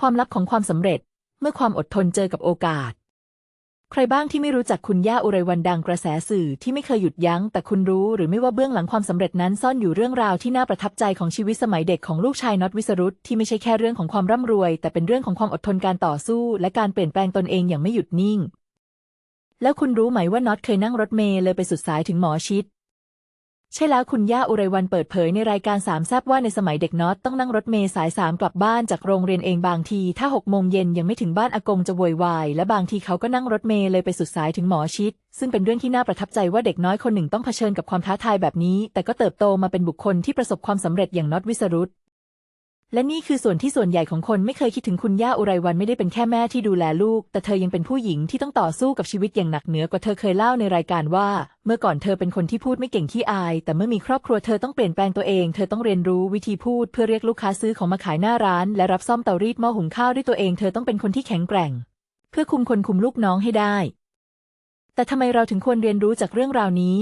ความลับของความสำเร็จ เมื่อความอดทนเจอกับโอกาส ใครบ้างที่ไม่รู้จักคุณย่าอุไรวันดังกระแสสื่อที่ไม่เคยหยุดยัง้ง แต่คุณรู้หรือไม่ว่าเบื้องหลังความสำเร็จนั้นซ่อนอยู่เรื่องราวที่น่าประทับใจของชีวิตสมัยเด็กของลูกชายน็อตวิสรุตที่ไม่ใช่แค่เรื่องของความร่ำรวย แต่เป็นเรื่องของความอดทนการต่อสู้ และการเปลี่ยนแปลงตนเองอย่างไม่หยุดนิ่ง แล้วคุณรู้ไหมว่าน็อตเคยนั่งรถเมล์เลยไปสุดสายถึงหมอชิด ใช่แล้วคุณย่าอุไรวันเปิดเผยในรายการสามแซบว่าในสมัยเด็กน็อตต้องนั่งรถเมล์สายสามกลับบ้านจากโรงเรียนเองบางที ถ้าหกโมงเย็นยังไม่ถึงบ้านอากงจะโวยวายและบางทีเขาก็นั่งรถเมล์เลยไปสุดสายถึงหมอชิด ซึ่งเป็นเรื่องที่น่าประทับใจว่าเด็กน้อยคนหนึ่งต้องเผชิญกับความท้าทายแบบนี้ แต่ก็เติบโตมาเป็นบุคคลที่ประสบความสำเร็จอย่างน็อตวิสรุต และนี่คือส่วนที่ส่วนใหญ่ของคนไม่เคยคิดถึงคุณย่าอุไรวันไม่ได้เป็นแค่แม่ที่ดูแลลูก แต่เธอยังเป็นผู้หญิงที่ต้องต่อสู้กับชีวิตอย่างหนักเหนือกว่าเธอเคยเล่าในรายการว่า เมื่อก่อนเธอเป็นคนที่พูดไม่เก่งขี้อาย แต่เมื่อมีครอบครัวเธอต้องเปลี่ยนแปลงตัวเอง เธอต้องเรียนรู้วิธีพูดเพื่อเรียกลูกค้าซื้อของมาขายหน้าร้าน และรับซ่อมเตารีดหม้อหุงข้าวด้วยตัวเอง เธอต้องเป็นคนที่แข็งแกร่ง เพื่อคุมคนคุมลูกน้องให้ได้ แต่ทำไมเราถึงควรเรียนรู้จากเรื่องราวนี้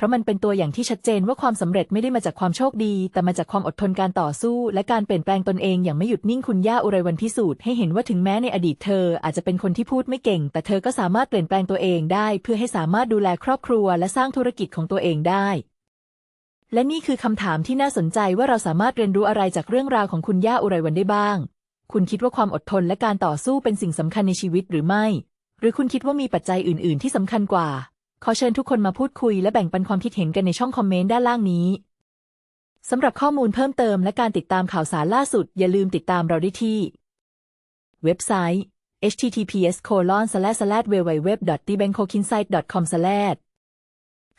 เพราะมันเป็นตัวอย่างที่ชัดเจนว่าความสำเร็จไม่ได้มาจากความโชคดี แต่มาจากความอดทนการต่อสู้ และการเปลี่ยนแปลงตนเองอย่างไม่หยุดนิ่งคุณย่าอุไรวันพิสูจน์ให้เห็นว่าถึงแม้ในอดีตเธออาจจะเป็นคนที่พูดไม่เก่ง แต่เธอก็สามารถเปลี่ยนแปลงตัวเองได้ เพื่อให้สามารถดูแลครอบครัว และสร้างธุรกิจของตัวเองได้และนี่คือคำถามที่น่าสนใจว่าเราสามารถเรียนรู้อะไรจากเรื่องราวของคุณย่าอุไรวันได้บ้าง คุณคิดว่าความอดทนและการต่อสู้เป็นสิ่งสำคัญในชีวิตหรือไม่ หรือคุณคิดว่ามีปัจจัยอื่น ๆ ที่สำคัญกว่า ขอเชิญทุกคนมาพูดคุยและแบ่งปันความคิดเห็นกันในช่องคอมเมนต์ด้านล่างนี้สำหรับข้อมูลเพิ่มเติมและการติดตามข่าวสารล่าสุด อย่าลืมติดตามเราได้ที่ เว็บไซต์ https colon slash slash www tbangkokinsight.com slash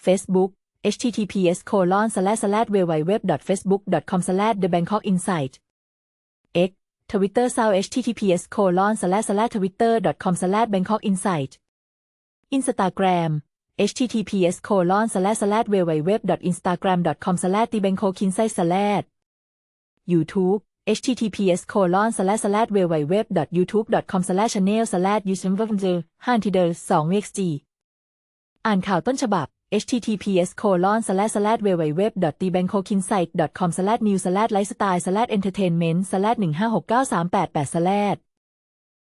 facebook https colon slash slash www facebook com slash the bangkok insight x Twitter sao https colon slash slash twitter com slash bangkok insight Instagram https colon slash slash www instagram com slash the bangkok insight slash YouTube https colon slash slash www youtube com slash channel slash user ฮันทีเดอร์2 xg อ่านข่าวต้นฉบับ https colon slash slash www t b a n k o k i n s i g h t com slash news slash lifestyle slash entertainment slash 1569388 slash